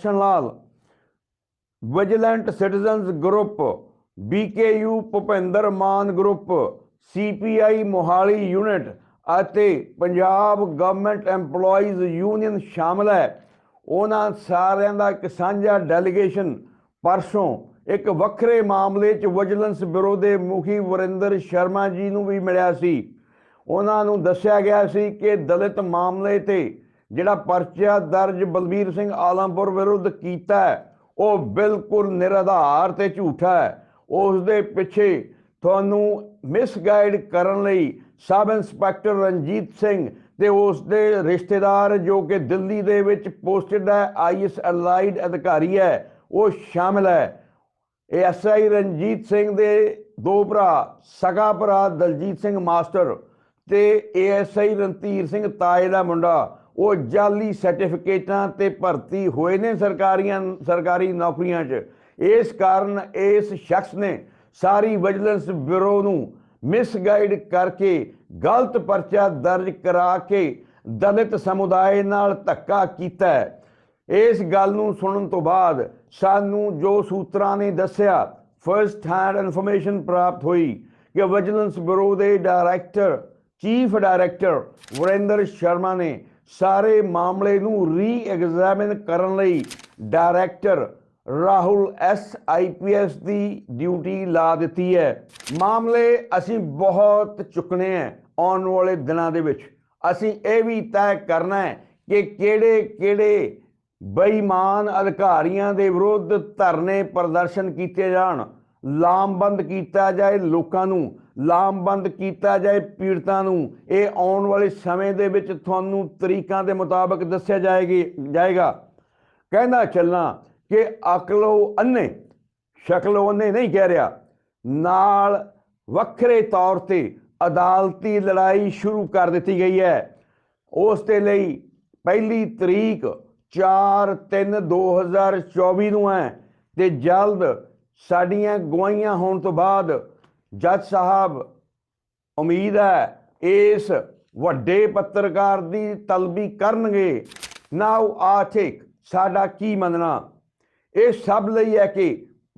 Darshan Lal, vigilant citizens group, BKU Bhupinder Mann group, CPI Mohali unit ਅਤੇ Punjab government EMPLOYEES union ਸ਼ਾਮਲ ਹੈ। ਉਹਨਾਂ ਸਾਰਿਆਂ ਦਾ ਇੱਕ ਸਾਂਝਾ ਡੈਲੀਗੇਸ਼ਨ ਪਰਸੋਂ ਇੱਕ ਵੱਖਰੇ ਮਾਮਲੇ 'ਚ ਵਿਜੀਲੈਂਸ ਬਿਊਰੋ ਦੇ ਮੁਖੀ ਵਰਿੰਦਰ ਸ਼ਰਮਾ ਜੀ ਨੂੰ ਵੀ ਮਿਲਿਆ ਸੀ। ਉਹਨਾਂ ਨੂੰ ਦੱਸਿਆ ਗਿਆ ਸੀ ਕਿ ਦਲਿਤ ਮਾਮਲੇ ਤੇ ਜਿਹੜਾ ਪਰਚਾ ਦਰਜ ਬਲਬੀਰ ਸਿੰਘ ਆਲਮਪੁਰ ਵਿਰੁੱਧ ਕੀਤਾ ਉਹ ਬਿਲਕੁਲ ਨਿਰਾਧਾਰ ਤੇ ਝੂਠਾ ਹੈ। ਉਸ ਦੇ ਪਿੱਛੇ ਤੁਹਾਨੂੰ ਮਿਸਗਾਈਡ ਕਰਨ ਲਈ ਸਬ ਇੰਸਪੈਕਟਰ ਰਣਜੀਤ ਸਿੰਘ ਤੇ ਉਸ ਦੇ ਰਿਸ਼ਤੇਦਾਰ ਜੋ ਕਿ ਦਿੱਲੀ ਦੇ ਵਿੱਚ ਪੋਸਟਡ ਹੈ, ਆਈਐਸ ਅਲਾਈਡ ਅਧਿਕਾਰੀ ਹੈ, ਉਹ ਸ਼ਾਮਲ ਹੈ। ਇਹ ਐਸਆਈ ਰਣਜੀਤ ਸਿੰਘ ਦੇ ਦੋ ਭਰਾ, ਸਗਾ ਭਰਾ ਦਲਜੀਤ ਸਿੰਘ ਮਾਸਟਰ ਤੇ ਏਐਸਆਈ ਰਣਧੀਰ ਸਿੰਘ ਤਾਏ ਦਾ ਮੁੰਡਾ। ਉਹ ਜਾਲੀ ਸਰਟੀਫਿਕੇਟਾਂ ਤੇ ਭਰਤੀ ਹੋਏ ਨੇ ਸਰਕਾਰੀਆਂ, ਸਰਕਾਰੀ ਨੌਕਰੀਆਂ 'ਚ। ਇਸ ਕਾਰਨ ਇਸ ਸ਼ਖਸ ਨੇ ਸਾਰੀ ਵਿਜੀਲੈਂਸ ਬਿਊਰੋ ਨੂੰ ਮਿਸਗਾਈਡ ਕਰਕੇ ਗਲਤ ਪਰਚਾ ਦਰਜ ਕਰਾ ਕੇ ਦਲਿਤ ਸਮੁਦਾਇ ਨਾਲ ਧੱਕਾ ਕੀਤਾ ਇਸ ਗੱਲ ਨੂੰ ਸੁਣਨ ਤੋਂ ਬਾਅਦ ਸਾਨੂੰ ਜੋ ਸੂਤਰਾਂ ਨੇ ਦੱਸਿਆ ਫਰਸਟ ਹੈਂਡ ਇਨਫੋਰਮੇਸ਼ਨ ਪ੍ਰਾਪਤ ਹੋਈ ਕਿ ਵਿਜੀਲੈਂਸ ਬਿਊਰੋ ਦੇ director chief director Varinder Sharma ਨੇ ਸਾਰੇ ਮਾਮਲੇ ਨੂੰ ਰੀਐਗਜ਼ਾਮਿਨ ਕਰਨ ਲਈ ਡਾਇਰੈਕਟਰ ਰਾਹੁਲ ਐਸ ਆਈਪੀਐਸ ਦੀ ਡਿਊਟੀ ਲਾ ਦਿੱਤੀ ਹੈ। ਮਾਮਲੇ ਅਸੀਂ ਬਹੁਤ ਚੁੱਕਣੇ ਹੈ ਆਉਣ ਵਾਲੇ ਦਿਨਾਂ ਦੇ ਵਿੱਚ। ਅਸੀਂ ਇਹ ਵੀ ਤੈਅ ਕਰਨਾ ਹੈ ਕਿ ਕਿਹੜੇ ਕਿਹੜੇ ਬੇਈਮਾਨ ਅਧਿਕਾਰੀਆਂ ਦੇ ਵਿਰੁੱਧ ਧਰਨੇ ਪ੍ਰਦਰਸ਼ਨ ਕੀਤੇ ਜਾਣ। ਲਾਮਬੰਦ ਕੀਤਾ ਜਾਏ ਲੋਕਾਂ ਨੂੰ, ਲਾਮਬੰਦ ਕੀਤਾ ਜਾਏ ਪੀੜਤਾਂ ਨੂੰ। ਇਹ ਆਉਣ ਵਾਲੇ ਸਮੇਂ ਦੇ ਵਿੱਚ ਤੁਹਾਨੂੰ ਤਰੀਕਾਂ ਦੇ ਮੁਤਾਬਕ ਦੱਸਿਆ ਜਾਏਗੀ, ਜਾਏਗਾ। ਕਹਿੰਦਾ ਚੱਲਣਾ ਕਿ ਅਕਲੋ ਅੰਨੇ ਸ਼ਕਲੋ ਅੰਨੇ ਨਹੀਂ ਕਹਿ ਰਿਹਾ। ਨਾਲ ਵੱਖਰੇ ਤੌਰ ਤੇ ਅਦਾਲਤੀ ਲੜਾਈ ਸ਼ੁਰੂ ਕਰ ਦਿੱਤੀ ਗਈ ਹੈ। ਉਸ ਦੇ ਲਈ ਪਹਿਲੀ ਤਰੀਕ 4/3/2024 ਨੂੰ ਹੈ ਤੇ ਜਲਦ ਸਾਡੀਆਂ ਗਵਾਹੀਆਂ ਹੋਣ ਤੋਂ ਬਾਅਦ ਜੱਜ ਸਾਹਿਬ, ਉਮੀਦ ਹੈ ਇਸ ਵੱਡੇ ਪੱਤਰਕਾਰ ਦੀ ਤਲਬੀ ਕਰਨਗੇ। ਨਾਓ ਆਥਿਕ ਸਾਡਾ ਕੀ ਮੰਨਣਾ? ਇਹ ਸਭ ਲਈ ਹੈ ਕਿ